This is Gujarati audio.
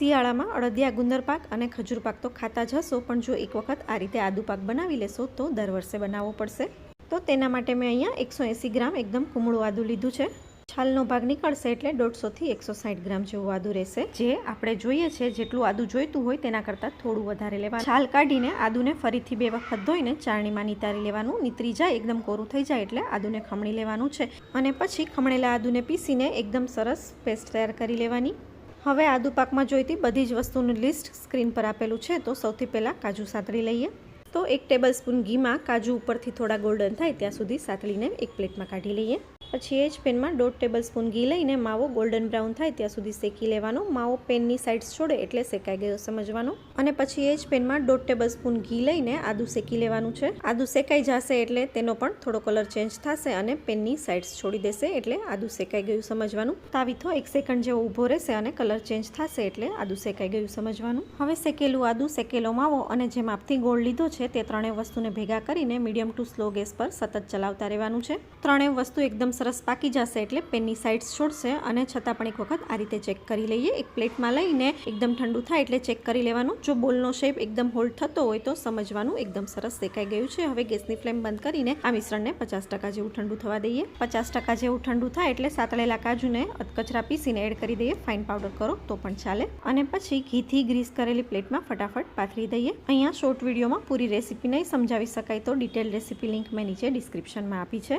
શિયાળામાં અડદિયા, ગુંદર પાક અને ખજૂર પાક તો ખાતા જ હશો, પણ જો એક વખત આ રીતે આદુ પાક બનાવી લેશો, તો દર વર્ષે બનાવવો પડશે. તો તેના માટે મેં અહીંયા એકસો એંસી ગ્રામ એકદમ કુમળું આદુ લીધું છે. છાલનો ભાગ નીકળશે એટલે દોઢસોથી એકસો સાઠ ગ્રામ જેવું આદુ રહેશે. જે આપણે જોઈએ છે, જેટલું આદુ જોઈતું હોય તેના કરતાં થોડું વધારે લેવાનું. છાલ કાઢીને આદુને ફરીથી બે વખત ધોઈને ચારણીમાં નિતારી લેવાનું. નીતરી જાય, એકદમ કોરું થઈ જાય એટલે આદુને ખમણી લેવાનું છે. અને પછી ખમણેલા આદુને પીસીને એકદમ સરસ પેસ્ટ તૈયાર કરી લેવાની. હવે આદુ પાકમાં જોઈતી બધી જ વસ્તુનું લિસ્ટ સ્ક્રીન પર આપેલું છે, તો સૌથી પહેલાં કાજુ સાતળી લઈએ. તો એક ટેબલ સ્પૂન ઘીમાં કાજુ ઉપરથી થોડા ગોલ્ડન થાય ત્યાં સુધી સાતળીને એક પ્લેટમાં કાઢી લઈએ. પછી એ જ પેનમાં દોઢ ટેબલ સ્પૂન ઘી લઈને માવો ગોલ્ડન બ્રાઉન થાય ત્યાં સુધી શેકી લેવાનો. માવો પેનની સાઇડ્સ છોડે એટલે શેકાઈ ગયો સમજવાનો. અને પછી એ જ પેનમાં દોઢ ટેબલ સ્પૂન ઘી લઈને આદુ શેકી લેવાનું છે. આદુ શેકાઈ જશે એટલે તેનો પણ થોડો કલર ચેન્જ થશે અને પેનની સાઇડ્સ છોડી દેશે એટલે આદુ શેકાઈ ગયું સમજવાનું. તાવીથો એક સેકન્ડ જેવો ઊભો રહેશે અને કલર ચેન્જ થશે એટલે આદુ શેકાઈ ગયું સમજવાનું. હવે શેકેલું આદુ, શેકેલો માવો અને જે માપથી ગોળ લીધો છે તે ત્રણેય વસ્તુને ભેગા કરીને મીડિયમ ટુ સ્લો ગેસ પર સતત ચલાવતા રહેવાનું છે. ત્રણેય વસ્તુ એકદમ સરસ પાકી જશે એટલે પેનની સાઇડ્સ છોડશે અને છતાં પણ એક વખત આ રીતે ચેક કરી લઈએ. એક પ્લેટમાં લઈને એકદમ ઠંડુ થાય એટલે ચેક કરી લેવાનું. જો બોલનો શેપ એકદમ હોલ્ડ થતો હોય તો સમજવાનું એકદમ સરસ દેખાઈ ગયું છે. હવે ગેસની ફ્લેમ બંધ કરીને આ મિશ્રણને પચાસ ટકા જેવું ઠંડુ થવા દઈએ. પચાસ ટકા જેવું ઠંડુ થાય એટલે સાતળેલા કાજુને અધકચરા પીસીને એડ કરી દઈએ. ફાઇન પાવડર કરો તો પણ ચાલે. અને પછી ઘીથી ગ્રીસ કરેલી પ્લેટમાં ફટાફટ પાથરી દઈએ. અહીંયા શોર્ટ વિડીયોમાં પૂરી રેસીપી નહીં સમજાવી શકાય તો ડિટેલ રેસીપી લિંક મેં નીચે ડિસ્ક્રિપ્શનમાં આપી છે.